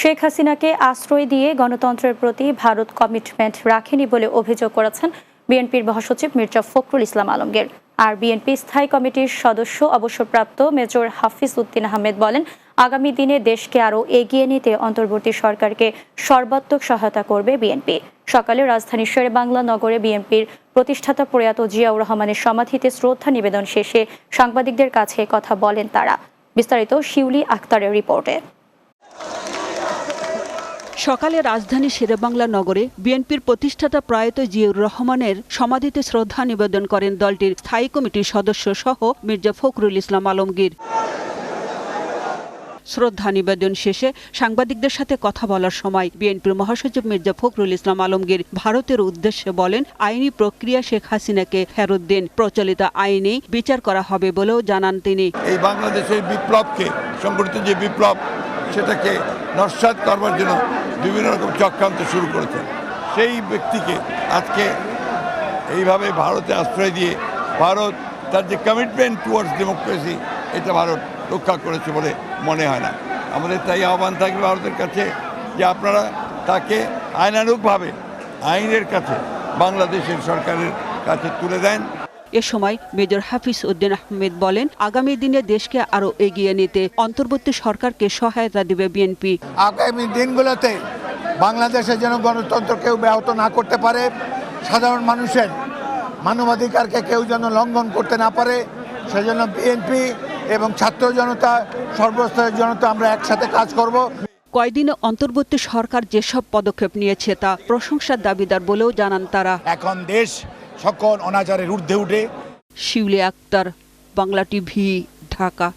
শেখ হাসিনাকে আশ্রয় দিয়ে গণতন্ত্রের প্রতি ভারত কমিটমেন্ট রাখেনি বলে অভিযোগ করেছেন বিএনপির মহাসচিব মির্জা ফখরুল ইসলাম আলমগীর। আর বিএনপি স্থায়ী কমিটির সদস্য অবসরপ্রাপ্ত মেজর হাফিজ উদ্দিন আহমেদ বলেন, আগামী দিনে দেশকে আরও এগিয়ে নিতে অন্তর্বর্তী সরকারকে সর্বাত্মক সহায়তা করবে বিএনপি। সকালে রাজধানীর শেরে বাংলা নগরে বিএনপির প্রতিষ্ঠাতা প্রয়াত জিয়াউর রহমানের সমাধিতে শ্রদ্ধা নিবেদন শেষে সাংবাদিকদের কাছে কথা বলেন তারা। বিস্তারিত শিউলি আক্তারের রিপোর্টে। সকালে রাজধানী শেরেবাংলা নগরে বিএনপির প্রতিষ্ঠাতা প্রয়াত জিয়াউর রহমানের সমাধিতে শ্রদ্ধা নিবেদন করেন দলটির স্থায়ী কমিটির সদস্য সহ মির্জা ফখরুল ইসলাম আলমগীর। শ্রদ্ধা নিবেদন শেষে সাংবাদিকদের সাথে কথা বলার সময় বিএনপির মহাসচিব মির্জা ফখরুল ইসলাম আলমগীর ভারতের উদ্দেশ্যে বলেন, আইনি প্রক্রিয়া শেখ হাসিনাকে ফেরত দিন, প্রচলিত আইনে বিচার করা হবে বলেও জানান তিনি। এই বাংলাদেশের বিপ্লবকে, সংগঠিত যে বিপ্লব সেটাকে নস্বাত করবার জন্য বিভিন্ন রকম চক্রান্ত শুরু করেছেন সেই ব্যক্তিকে আজকে এইভাবে ভারতে আশ্রয় দিয়ে ভারত তার যে কমিটমেন্ট টুয়ার্ডস ডেমোক্রেসি এটা ভারত রক্ষা করেছে বলে মনে হয় না। আমাদের তাই আহ্বান থাকবে ভারতের কাছে যে আপনারা তাকে আইনানুগভাবে আইনের কাছে বাংলাদেশের সরকারের কাছে তুলে দেন। এ সময় মেজর হাফিজ উদ্দিন আহমেদ বলেন আগামী দিনে দেশকে আরও এগিয়ে নিতে অন্তর্বর্তী সরকারকে সহায়তা দেবে বিএনপি। আগামী দিনগুলোতে বাংলাদেশে যেন গণতন্ত্র কেউ ব্যাহত না করতে পারে সাধারণ মানুষের মানবাধিকারকে কেউ যেন লঙ্ঘন করতে না পারে সেজন্য বিএনপি এবং ছাত্র জনতা সর্বস্তরের জনতা আমরা একসাথে কাজ করব। কয়দিনে অন্তর্বর্তী সরকার যেসব পদক্ষেপ নিয়েছে তা প্রশংসার দাবিদার বলেও জানান তারা। এখন দেশ সকল অনাচারের ঊর্ধ্বে উঠে। শিউলি আক্তার বাংলা টিভি ঢাকা।